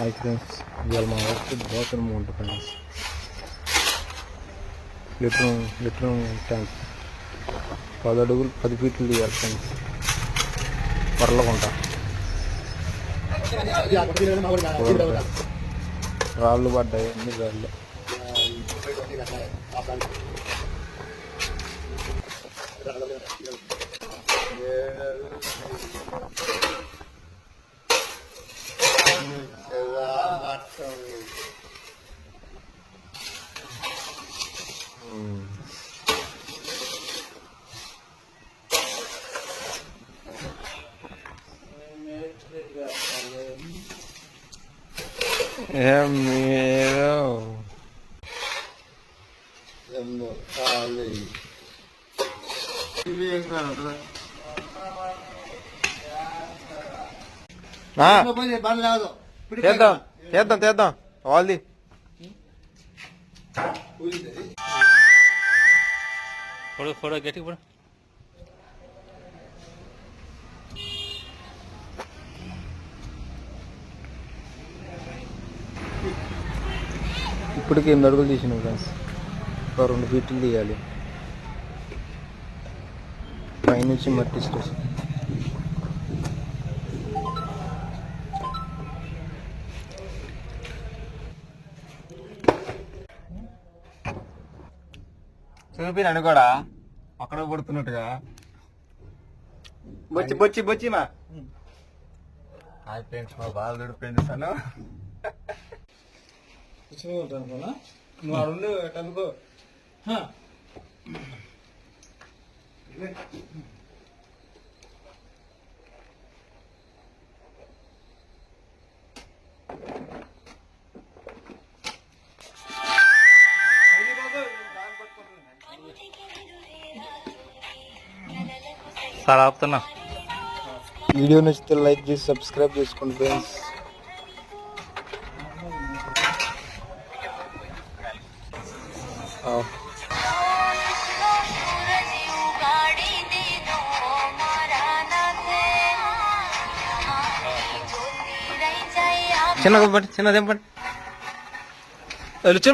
Hi friends. ఇవాళ మా work bathroom ఉంటుంది ఫ్రెండ్స్. లిట్రూమ్ లిట్రూమ్ ట్యాంక్. పది అడుగులు పది ఫీట్లు తీయాలి ఫ్రెండ్స్. పర్లకుంట రాళ్ళు పడ్డాయి అన్ని రాళ్ళు. Yeah. એમ મેરો એમનો આ લઈ હા તેતો તેતો તેતો હોલી થોડો થોડો ગેઠી પડે ఇప్పటికి ఎనిమిది అడుగులు తీసినాం ఫ్రెండ్స్. ఒక రెండు ఫీట్లు తీయాలి. పైనుంచి మట్టి స్టేషన్ చూపినాను కూడా. అక్కడ పడుతున్నట్టుగా బొచ్చి బొచ్చి బొచ్చి మా హాయ్ ఫ్రెండ్స్ మా బాగా దొడిపోయింది నువ్వు సార్ ఆపుతున్నా. వీడియో నచ్చితే లైక్ చేసి సబ్స్క్రైబ్ చేసుకోండి ఫ్రెండ్స్. చిన్నగా పట్టి చిన్నదేం పట్టి రుచి